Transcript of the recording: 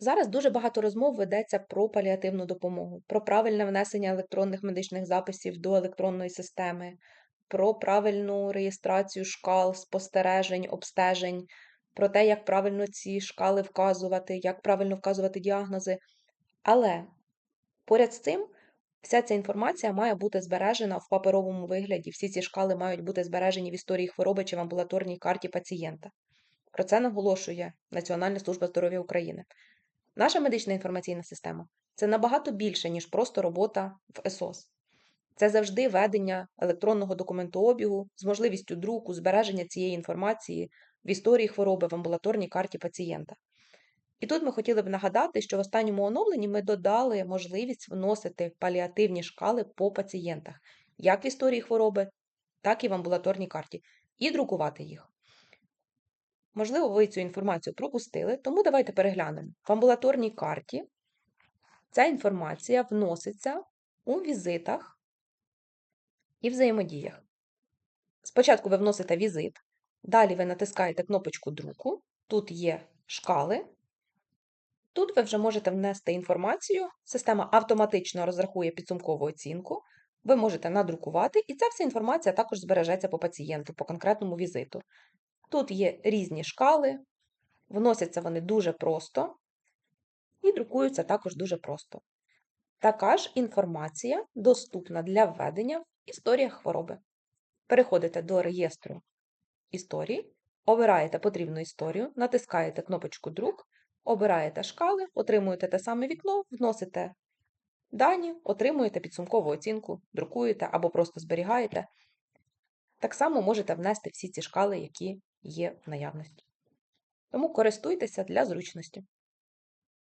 Зараз дуже багато розмов ведеться про паліативну допомогу, про правильне внесення електронних медичних записів до електронної системи, про правильну реєстрацію шкал, спостережень, обстежень, про те, як правильно ці шкали вказувати, як правильно вказувати діагнози. Але поряд з цим вся ця інформація має бути збережена в паперовому вигляді. Всі ці шкали мають бути збережені в історії хвороби чи в амбулаторній карті пацієнта. Про це наголошує Національна служба здоров'я України. Наша медична інформаційна система це набагато більше, ніж просто робота в ЕСОС. Це завжди ведення електронного документообігу з можливістю друку, збереження цієї інформації в історії хвороби в амбулаторній карті пацієнта. І тут ми хотіли б нагадати, що в останньому оновленні ми додали можливість вносити паліативні шкали по пацієнтах, як в історії хвороби, так і в амбулаторній карті, і друкувати їх. Можливо, ви цю інформацію пропустили, тому давайте переглянемо. В амбулаторній карті ця інформація вноситься у візитах і взаємодіях. Спочатку ви вносите візит, далі ви натискаєте кнопочку друку, тут є шкали. Тут ви вже можете внести інформацію, система автоматично розрахує підсумкову оцінку, ви можете надрукувати, і ця вся інформація також збережеться по пацієнту, по конкретному візиту. Тут є різні шкали, вносяться вони дуже просто і друкуються також дуже просто. Така ж інформація доступна для введення в історіях хвороби. Переходите до реєстру історії, обираєте потрібну історію, натискаєте кнопочку Друк, обираєте шкали, отримуєте те саме вікно, вносите дані, отримуєте підсумкову оцінку, друкуєте або просто зберігаєте. Так само можете внести всі ці шкали, які є в наявності. Тому користуйтеся для зручності.